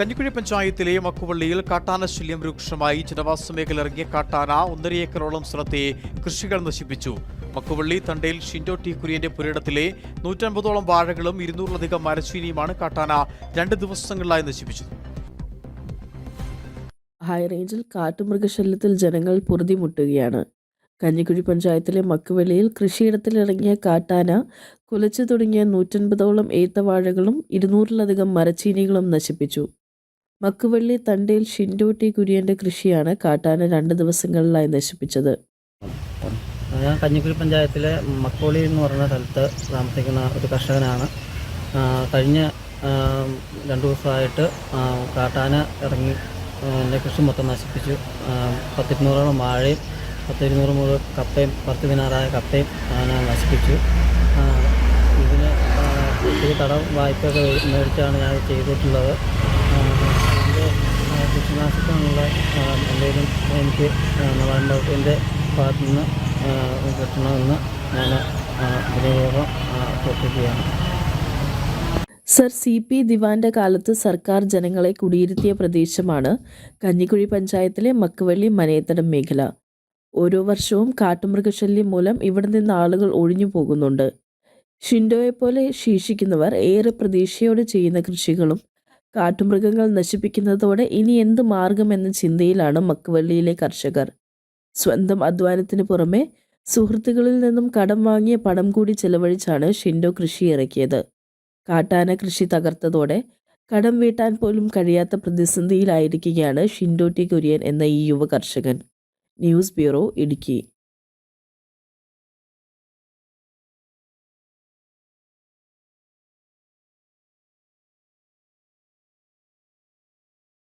കഞ്ഞിക്കുഴി പഞ്ചായത്തിലെ മക്കുവള്ളിയിൽ കാട്ടാന ശല്യം രൂക്ഷമായി. ജനവാസ മേഖല ഇറങ്ങിയ കാട്ടാന ഒന്നര ഏക്കറോളം സ്ഥലത്തെ കൃഷികൾ നശിപ്പിച്ചു. മക്കുവള്ളി തണ്ടയിൽ ഷിൻഡോ ടി കുര്യന്റെ പുരയിടത്തിലെ നൂറ്റമ്പതോളം വാഴകളും ഇരുന്നൂറിലധികം മരച്ചീനിയുമാണ് കാട്ടാന രണ്ട് ദിവസങ്ങളിലായി നശിപ്പിച്ചത്. ഹൈറേഞ്ചിൽ കാട്ടുമൃഗശല്യത്തിൽ ജനങ്ങൾ പൊറുതിമുട്ടുകയാണ്. കഞ്ഞിക്കുഴി പഞ്ചായത്തിലെ മക്കുവെളിയിൽ കൃഷിയിടത്തിലിറങ്ങിയ കാട്ടാന കുലച്ചു തുടങ്ങിയ നൂറ്റൻപതോളം ഏത്തവാഴകളും ഇരുന്നൂറിലധികം മരച്ചീനികളും നശിപ്പിച്ചു. മക്കുവള്ളി തണ്ടയിൽ ഷിൻഡോട്ടി കുര്യന്റെ കൃഷിയാണ് കാട്ടാന രണ്ട് ദിവസങ്ങളിലായി നശിപ്പിച്ചത്. ഞാൻ കഞ്ഞിക്കുഴി പഞ്ചായത്തിലെ മക്കോളി എന്ന് പറയുന്ന സ്ഥലത്ത് താമസിക്കുന്ന ഒരു കർഷകനാണ്. കഴിഞ്ഞ രണ്ട് ദിവസമായിട്ട് കാട്ടാന ഇറങ്ങി എന്റെ കൃഷി മൊത്തം നശിപ്പിച്ചു. പത്തിരുന്നൂറോളം വാഴയും പത്തിരുന്നൂറ് മുതൽ കപ്പയും പത്ത് ദിനാറായ കപ്പയും ഞാൻ നശിപ്പിച്ചു. ഇതിന് ഒത്തിരി കടം വായ്പയൊക്കെ മേടിച്ചാണ് ഞാൻ ചെയ്തിട്ടുള്ളത്. എന്തെങ്കിലും എനിക്ക് വകുപ്പിന്റെ ഭാഗത്തു നിന്ന് കിട്ടണമെന്ന് ഞാൻ വിനിയോഗം അഭ്യർത്ഥിക്കുകയാണ്. സർ സി പി ദിവാന്റെ കാലത്ത് സർക്കാർ ജനങ്ങളെ കുടിയിരുത്തിയ പ്രദേശമാണ് കഞ്ഞിക്കുഴി പഞ്ചായത്തിലെ മക്കുവള്ളി മനയത്തടം മേഖല. ഓരോ വർഷവും കാട്ടുമൃഗശല്യം മൂലം ഇവിടെ നിന്ന് ആളുകൾ ഒഴിഞ്ഞു പോകുന്നുണ്ട്. ഷിൻഡോയെപ്പോലെ ശേഷിക്കുന്നവർ ഏറെ പ്രതീക്ഷയോടെ ചെയ്യുന്ന കൃഷികളും കാട്ടുമൃഗങ്ങൾ നശിപ്പിക്കുന്നതോടെ ഇനി എന്ത് മാർഗമെന്ന ചിന്തയിലാണ് മക്കുവള്ളിയിലെ കർഷകർ. സ്വന്തം അധ്വാനത്തിന് പുറമെ സുഹൃത്തുക്കളിൽ നിന്നും കടം വാങ്ങിയ പണം കൂടി ചെലവഴിച്ചാണ് ഷിൻഡോ കൃഷി ഇറക്കിയത്. കാട്ടാന കൃഷി തകർത്തതോടെ കടം വീട്ടാൻ പോലും കഴിയാത്ത പ്രതിസന്ധിയിലായിരിക്കുകയാണ് ഷിൻഡോ ടി കുര്യൻ എന്ന ഈ യുവ കർഷകൻ ന്യൂസ് ബ്യൂറോ ഇടുക്കി.